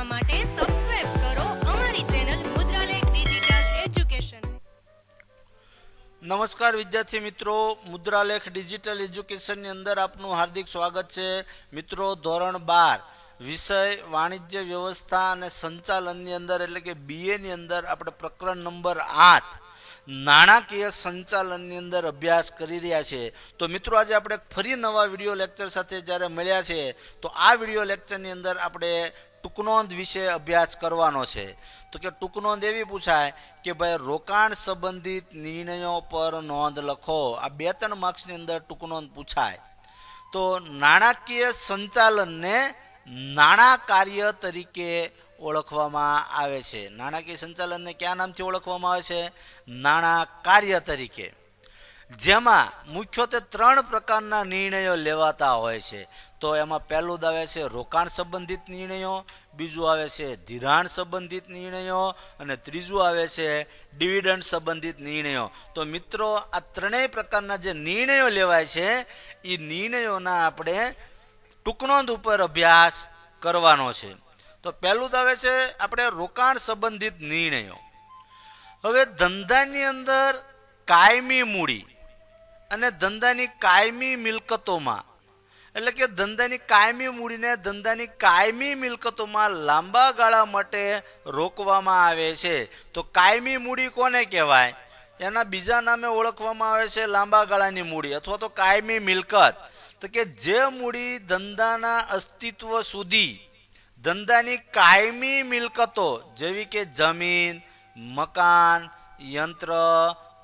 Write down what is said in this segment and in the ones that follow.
જોવા માટે સબસ્ક્રાઇબ કરો અમારી ચેનલ મુદ્રાલેખ ડિજિટલ એજ્યુકેશન નમસ્કાર વિદ્યાર્થી મિત્રો, મુદ્રાલેખ ડિજિટલ એજ્યુકેશનની અંદર આપનું હાર્દિક સ્વાગત છે. મિત્રો, ધોરણ બાર, વિષય વાણિજ્ય વ્યવસ્થા અને સંચાલનની અંદર એટલે કે બીએની અંદર આપણે પ્રકરણ નંબર આઠ, નાણાકીય સંચાલનની અંદર અભ્યાસ કરી રહ્યા છે. તો મિત્રો, આજે આપણે ફરી નવા વીડિયો લેક્ચર સાથે જ્યારે મળ્યા છે, તો આ વીડિયો લેક્ચરની અંદર આપણે ટૂંકનોંધ વિશે અભ્યાસ કરવાનો છે. તો કે ટૂંકનોંધ એવી પૂછાય કે ભાઈ રોકાણ સંબંધિત નિર્ણયો પર નોંધ લખો. આ બે ત્રણ માર્ક્સની અંદર ટૂંકનોંધ પૂછાય. તો નાણાકીય સંચાલનને નાણાં કાર્ય તરીકે ઓળખવામાં આવે છે. નાણાકીય સંચાલનને કયા નામથી ઓળખવામાં આવે છે? નાણાં કાર્ય તરીકે. જેમાં મુખ્યત્વે ત્રણ પ્રકારના નિર્ણયો લેવાતા હોય છે. તો એમાં પહેલું આવે છે રોકાણ સંબંધિત નિર્ણયો, બીજું આવે છે ધિરાણ સંબંધિત નિર્ણયો અને ત્રીજું આવે છે ડિવિડન્ડ સંબંધિત નિર્ણયો. તો મિત્રો, આ ત્રણેય પ્રકારના જે નિર્ણયો લેવાય છે એ નિર્ણયોના આપણે ટૂંકનોંધ ઉપર અભ્યાસ કરવાનો છે. તો પહેલું આવે છે આપણે રોકાણ સંબંધિત નિર્ણયો. હવે ધંધાની અંદર કાયમી મૂડી અને ધંધાની કાયમી મિલકતોમાં એટલે કે ધંધાની કાયમી મૂડીને ધંધાની કાયમી મિલકતોમાં લાંબા ગાળા માટે રોકવામાં આવે છે. તો કાયમી મૂડી કોને કહેવાય? એના બીજા નામે ઓળખવામાં આવે છે લાંબા ગાળાની મૂડી અથવા તો કાયમી મિલકત. તો કે જે મૂડી ધંધાના અસ્તિત્વ સુધી ધંધાની કાયમી મિલકતો જેવી કે જમીન, મકાન, યંત્ર,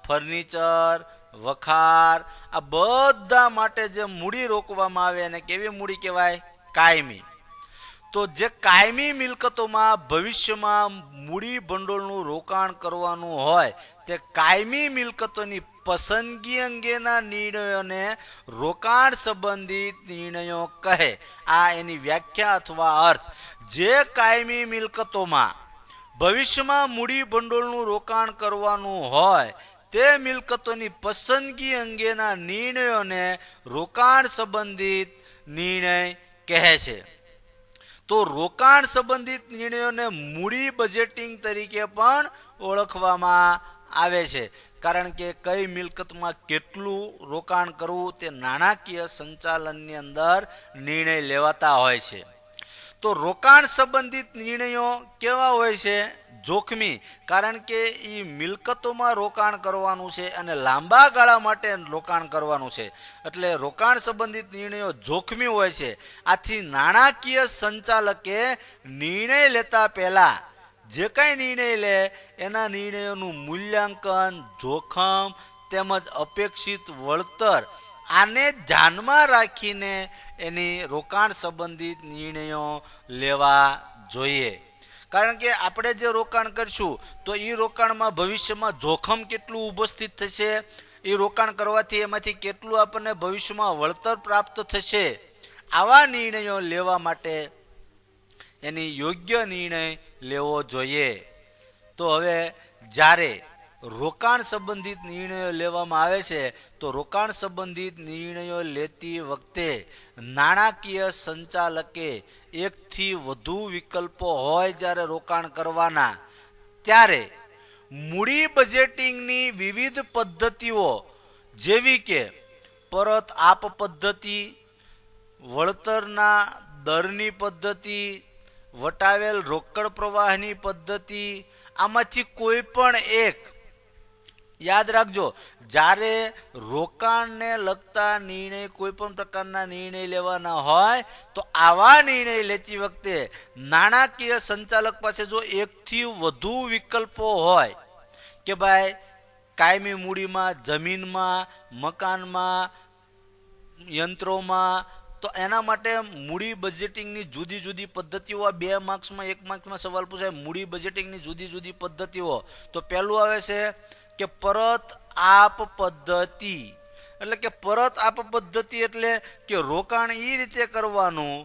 ફર્નિચર વખાર. આ બધા માટે જે મૂડી રોકવામાં આવે એને કેવી મૂડી કહેવાય? કાયમી. તો જે કાયમી મિલકતોમાં ભવિષ્યમાં મૂડી ભંડોળનું રોકાણ કરવાનું હોય, તે કાયમી મિલકતોની પસંદગી અંગેના નિર્ણયોને રોકાણ સંબંધિત નિર્ણયો કહે. આ એની વ્યાખ્યા અથવા અર્થ. જે કાયમી મિલકતોમાં ભવિષ્યમાં મૂડી ભંડોળનું રોકાણ કરવાનું હોય તે મિલકતોની પસંદગી અંગેના નિર્ણયોને રોકાણ સંબંધિત નિર્ણય કહે છે. તો રોકાણ સંબંધિત નિર્ણયોને મૂડી બજેટિંગ તરીકે પણ ઓળખવામાં આવે છે. કારણ કે કઈ મિલકતમાં કેટલું રોકાણ કરવું તે નાણાકીય સંચાલનની અંદર નિર્ણય લેવાતા હોય છે. તો રોકાણ સંબંધિત નિર્ણયો કેવા હોય છે? જોખમી. કારણ કે એ મિલકતોમાં રોકાણ કરવાનું છે અને લાંબા ગાળા માટે રોકાણ કરવાનું છે. એટલે રોકાણ સંબંધિત નિર્ણયો જોખમી હોય છે. આથી નાણાકીય સંચાલકે નિર્ણય લેતા પહેલાં જે કાંઈ નિર્ણય લે, એના નિર્ણયોનું મૂલ્યાંકન, જોખમ, તેમજ અપેક્ષિત વળતર આને ધ્યાનમાં રાખીને એની રોકાણ સંબંધિત નિર્ણયો લેવા જોઈએ. કારણ કે આપણે જે રોકાણ કરશું, તો એ રોકાણમાં ભવિષ્યમાં જોખમ કેટલું ઉપસ્થિત થશે એ રોકાણ કરવાથી એમાંથી કેટલું આપણને ભવિષ્યમાં વળતર પ્રાપ્ત થશે, આવા નિર્ણયો લેવા માટે એની યોગ્ય નિર્ણય લેવો જોઈએ. તો હવે જ્યારે રોકાણ સંબંધિત નિર્ણયો લેવામાં આવે છે, તો રોકાણ સંબંધિત નિર્ણયો લેતી વખતે નાણાકીય સંચાલકે એકથી વધુ વિકલ્પો હોય જ્યારે રોકાણ કરવાના, ત્યારે મૂડી બજેટિંગની વિવિધ પદ્ધતિઓ જેવી કે પરત આપ પદ્ધતિ, વળતરના દરની પદ્ધતિ, વટાવેલ રોકડ પ્રવાહની પદ્ધતિ, આમાંથી કોઈ પણ એક યાદ રાખજો, જ્યારે રોકાણને લગતા નિર્ણય કોઈ પણ પ્રકારના નિર્ણય લેવાના હોય, તો આવા નિર્ણય લેતી વખતે નાણાકીય સંચાલક પાસે જો એકથી વધુ વિકલ્પો હોય કે ભાઈ, કાયમી મૂડીમાં, જમીનમાં, મકાનમાં, યંત્રોમાં, તો એના માટે મૂડી બજેટિંગની જુદી જુદી પદ્ધતિઓ, આ બે માર્ક્સમાં એક માર્ક્સમાં સવાલ પૂછાય, મૂડી બજેટિંગની જુદી જુદી પદ્ધતિઓ. તો પહેલું આવે છે કે પરત આપ પદ્ધતિ. એટલે કે પરત આપ પદ્ધતિ એટલે કે રોકાણ એ રીતે કરવાનું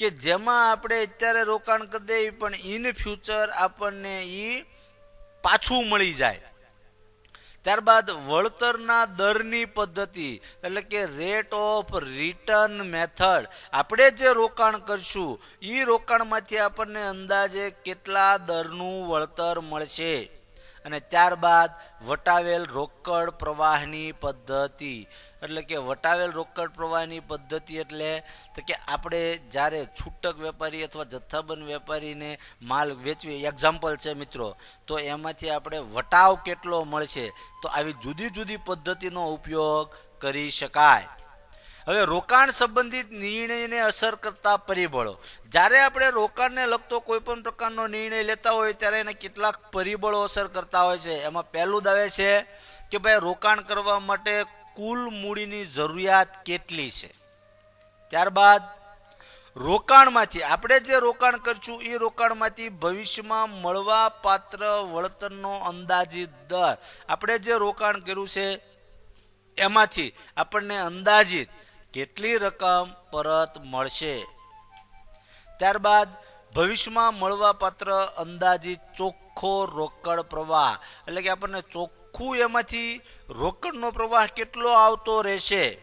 કે જેમાં આપણે અત્યારે રોકાણ કરી દઈએ પણ ઇન ફ્યુચર આપણને એ પાછું મળી જાય. ત્યારબાદ વળતરના દરની પદ્ધતિ, એટલે કે રેટ ઓફ રિટર્ન મેથડ આપણે જે રોકાણ કરશું એ રોકાણમાંથી આપણને અંદાજે કેટલા દરનું વળતર મળશે? અને ત્યારબાદ વટાવેલ રોકડ પ્રવાહની પદ્ધતિ. એટલે કે વટાવેલ રોકડ પ્રવાહની પદ્ધતિ એટલે તો કે આપણે જ્યારે છૂટક વેપારી અથવા જથ્થાબંધ વેપારીને માલ વેચવી એક્ઝામ્પલ છે મિત્રો, તો એમાંથી આપણે વટાવ કેટલો મળશે? તો આવી જુદી જુદી પદ્ધતિનો ઉપયોગ કરી શકાય. હવે રોકાણ સંબંધિત નિર્ણયને અસર કરતા પરિબળો. જ્યારે આપણે રોકાણને લગતો કોઈપણ પ્રકારનો નિર્ણય લેતા હોય ત્યારે એને કેટલાક પરિબળો અસર કરતા હોય છે. એમાં પહેલું દાવે છે કે ભાઈ રોકાણ કરવા માટે કુલ મૂડીની જરૂરિયાત કેટલી છે. ત્યારબાદ રોકાણમાંથી, આપણે જે રોકાણ કરશું એ રોકાણમાંથી ભવિષ્યમાં મળવા પાત્ર વળતરનો અંદાજિત દર. આપણે જે રોકાણ કર્યું છે એમાંથી આપણને અંદાજિત કેટલી રકમ પરત મળશે? ત્યારબાદ ભવિષ્યમાં મળવાપાત્ર અંદાજિત ચોખ્ખો રોકડ પ્રવાહ, એટલે કે આપણને ચોખ્ખું એમાંથી રોકડનો પ્રવાહ કેટલો આવતો રહેશે?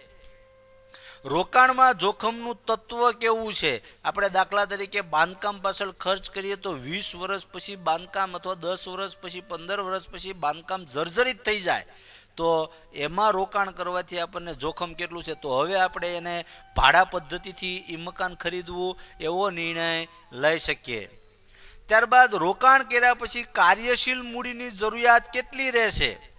રોકાણમાં જોખમનું તત્વ કેવું છે? આપણે દાખલા તરીકે બાંધકામ પાછળ ખર્ચ કરીએ તો વીસ વર્ષ પછી બાંધકામ અથવા દસ વર્ષ પછી પંદર વર્ષ પછી બાંધકામ જર્જરિત થઈ જાય. તો એમાં રોકાણ કરવાથી આપણને જોખમ કેટલું છે? તો હવે આપણે એને ભાડા પદ્ધતિથી એ મકાન ખરીદવું એવો નિર્ણય લઈ શકીએ. ત્યારબાદ રોકાણ કર્યા પછી કાર્યશીલ મૂડીની જરૂરિયાત કેટલી રહેશે?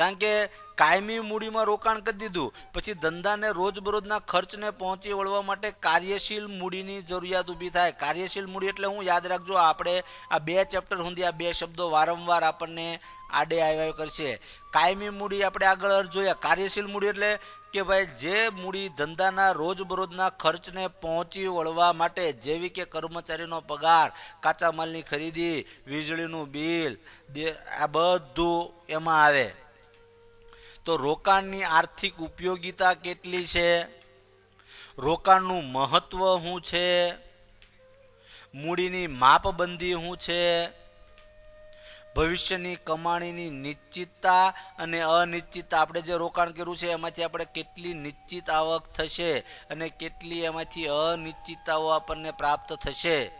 કારણ કે કાયમી મૂડીમાં રોકાણ કરી દીધું. પછી ધંધાને રોજબરોજના ખર્ચને પહોંચી વળવા માટે કાર્યશીલ મૂડીની જરૂરિયાત ઊભી થાય. કાર્યશીલ મૂડી એટલે હું યાદ રાખજો, આપણે આ બે ચેપ્ટર સુધી આ બે શબ્દો વારંવાર આપણને આડે આવ્યા કરશે. કાયમી મૂડી આપણે આગળ જોયા. કાર્યશીલ મૂડી એટલે કે ભાઈ જે મૂડી ધંધાના રોજબરોજના ખર્ચને પહોંચી વળવા માટે જેવી કે કર્મચારીનો પગાર, કાચા માલની ખરીદી, વીજળીનું બિલ આ બધું એમાં આવે. તો રોકાણની આર્થિક ઉપયોગિતા કેટલી છે? રોકાણનું મહત્વ શું છે? મૂડીની માપબંધી શું છે? ભવિષ્યની કમાણીની નિશ્ચિતતા અને અનિશ્ચિતતા. આપણે જે રોકાણ કર્યું છે, એમાંથી આપણે કેટલી નિશ્ચિત આવક થશે અને કેટલી એમાંથી અનિશ્ચિતતાઓ આપણને પ્રાપ્ત થશે?